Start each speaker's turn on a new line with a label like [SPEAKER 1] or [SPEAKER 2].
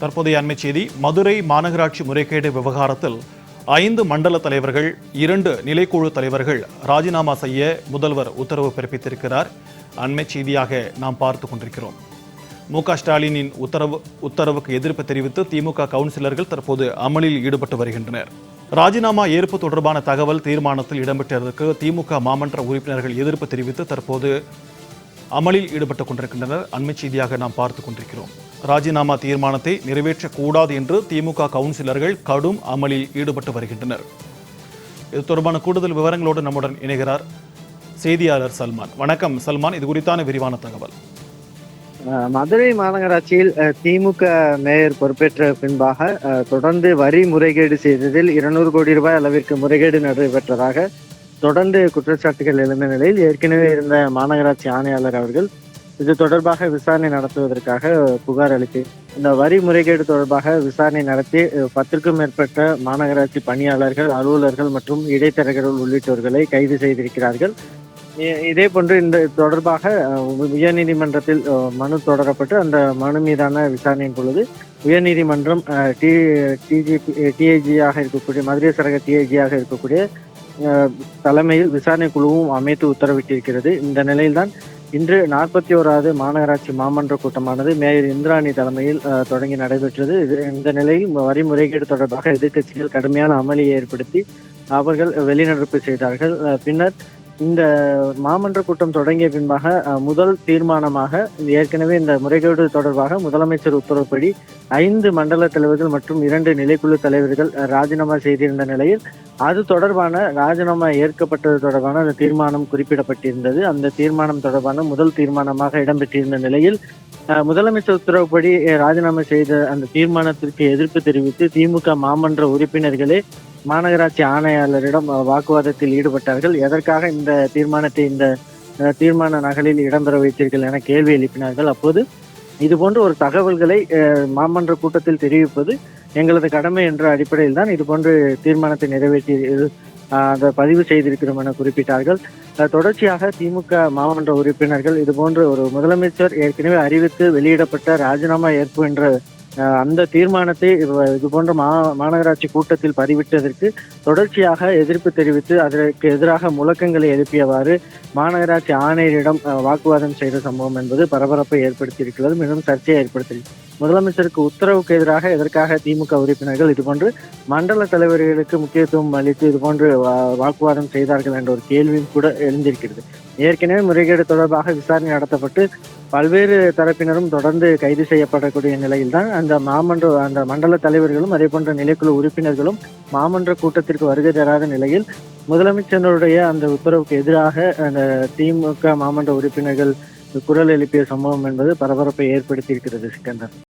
[SPEAKER 1] தற்போதைய அண்மைச் செய்தி மதுரை மாநகராட்சி முறைகேடு விவகாரத்தில் ஐந்து மண்டல தலைவர்கள் இரண்டு நிலைக்குழு தலைவர்கள் ராஜினாமா செய்ய முதல்வர் உத்தரவு பிறப்பித்திருக்கிறார். அண்மைச் செய்தியாக நாம் பார்த்து கொண்டிருக்கிறோம். மு க ஸ்டாலினின் உத்தரவு உத்தரவுக்கு எதிர்ப்பு தெரிவித்து திமுக கவுன்சிலர்கள் தற்போது அமளியில் ஈடுபட்டு வருகின்றனர். ராஜினாமா ஏற்பு தொடர்பான தகவல் தீர்மானத்தில் இடம்பெற்றதற்கு திமுக மாமன்ற உறுப்பினர்கள் எதிர்ப்பு தெரிவித்து தற்போது அமலில் ஈடுபட்டுக் கொண்டிருக்கின்றனர். அண்மைச் செய்தியாக நாம் பார்த்து கொண்டிருக்கிறோம். ராஜினாமா தீர்மானத்தை நிறைவேற்றக்கூடாது என்று திமுக கவுன்சிலர்கள் கடும் அமளியில் ஈடுபட்டு வருகின்றனர். இது தொடர்பான கூடுதல் விவரங்களோடு நம்முடன் இணைகிறார் செய்தியாளர் சல்மான். வணக்கம் சல்மான். இது குறித்தான விரிவான தகவல்.
[SPEAKER 2] மதுரை மாநகராட்சியில் திமுக மேயர் பொறுப்பேற்ற பின்பாக தொடர்ந்து வரி முறைகேடு செய்ததில் இருநூறு கோடி ரூபாய் அளவிற்கு முறைகேடு நடைபெற்றதாக தொடர்ந்து குற்றச்சாட்டுகள் எழுந்த நிலையில் ஏற்கனவே இருந்த மாநகராட்சி ஆணையாளர் அவர்கள் இது தொடர்பாக விசாரணை நடத்துவதற்காக புகார் அளித்து இந்த வரி முறைகேடு தொடர்பாக விசாரணை நடத்தி பத்திற்கும் மேற்பட்ட மாநகராட்சி பணியாளர்கள் அலுவலர்கள் மற்றும் இடைத்தரகர்கள் உள்ளிட்டோர்களை கைது செய்திருக்கிறார்கள். இதே போன்று இந்த தொடர்பாக உயர்நீதிமன்றத்தில் மனு தொடரப்பட்டு அந்த மனு மீதான விசாரணையின் பொழுது உயர்நீதிமன்றம் டி டிஜிபி டிஐஜியாக இருக்கக்கூடிய மதுரை சரக டிஐஜியாக இருக்கக்கூடிய தலைமையில் விசாரணை குழுவும் அமைத்து உத்தரவிட்டிருக்கிறது. இந்த நிலையில்தான் இன்று நாற்பத்தி ஓராவது மாநகராட்சி மாமன்ற கூட்டமானது மேயர் இந்திராணி தலைமையில் தொடங்கி நடைபெற்றது. இது இந்த நிலையில் வரி முறைகேடு தொடர்பாக எதிர்க்கட்சிகள் கடுமையான அமளியை ஏற்படுத்தி அவர்கள் வெளிநடப்பு செய்தார்கள். பின்னர் இந்த மாமன்ற கூட்டம் தொடங்கிய பின்பாக அஹ், முதல் தீர்மானமாக ஏற்கனவே இந்த முறைகேடு தொடர்பாக முதலமைச்சர் உத்தரவுப்படி ஐந்து மண்டல தலைவர்கள் மற்றும் இரண்டு நிலைக்குழு தலைவர்கள் ராஜினாமா செய்திருந்த நிலையில் அது தொடர்பான ராஜினாமா ஏற்கப்பட்டது தொடர்பான அந்த தீர்மானம் குறிப்பிடப்பட்டிருந்தது. அந்த தீர்மானம் தொடர்பான முதல் தீர்மானமாக இடம்பெற்றிருந்த நிலையில் அஹ், முதலமைச்சர் உத்தரவுப்படி ராஜினாமா செய்த அந்த தீர்மானத்திற்கு எதிர்ப்பு தெரிவித்து திமுக மாமன்ற உறுப்பினர்களே மாநகராட்சி ஆணையாளரிடம் வாக்குவாதத்தில் ஈடுபட்டார்கள். எதற்காக இந்த தீர்மானத்தை இந்த தீர்மான நகலில் இடம்பெற வைத்தீர்கள் என கேள்வி எழுப்பினார்கள். அப்போது இது போன்ற ஒரு தகவல்களை மாமன்ற கூட்டத்தில் தெரிவிப்பது எங்களது கடமை என்ற அடிப்படையில் தான் இது போன்று தீர்மானத்தை நிறைவேற்றி அதை பதிவு செய்திருக்கிறோம் என குறிப்பிட்டார்கள். தொடர்ச்சியாக திமுக மாமன்ற உறுப்பினர்கள் இது போன்று ஒரு முதலமைச்சர் ஏற்கனவே அறிவித்து வெளியிடப்பட்ட ராஜினாமா ஏற்பு என்ற அந்த தீர்மானத்தை இது- போன்ற மா மாநகராட்சி கூட்டத்தில் பதிவிட்டதற்கு தொடர்ச்சியாக எதிர்ப்பு தெரிவித்து அதற்கு எதிராக முழக்கங்களை எழுப்பியவாறு மாநகராட்சி ஆணையரிடம் வாக்குவாதம் செய்த சம்பவம் என்பது பரபரப்பை ஏற்படுத்தியிருக்கிறது மிகவும் சர்ச்சையை ஏற்படுத்தியிருக்கிறது முதலமைச்சருக்கு உத்தரவுக்கு எதிராக எதற்காக திமுக உறுப்பினர்கள் இதுபோன்று மண்டல தலைவர்களுக்கு முக்கியத்துவம் அளித்து இதுபோன்று வா- வாக்குவாதம் செய்தார்கள் என்ற ஒரு கேள்வியும் கூட எழுந்திருக்கிறது. ஏற்கனவே முறைகேடு தொடர்பாக விசாரணை நடத்தப்பட்டு பல்வேறு தரப்பினரும் தொடர்ந்து கைது செய்யப்படக்கூடிய நிலையில்தான் அந்த மாமன்ற அந்த மண்டல தலைவர்களும் அதே போன்ற நிலைக்குழு உறுப்பினர்களும் மாமன்ற கூட்டத்திற்கு வருகை தராத நிலையில் முதலமைச்சருடைய அந்த உத்தரவுக்கு எதிராக அந்த திமுக மாமன்ற உறுப்பினர்கள் குரல் எழுப்பிய சம்பவம் என்பது பரபரப்பை ஏற்படுத்தியிருக்கிறது சிக்கந்தர்.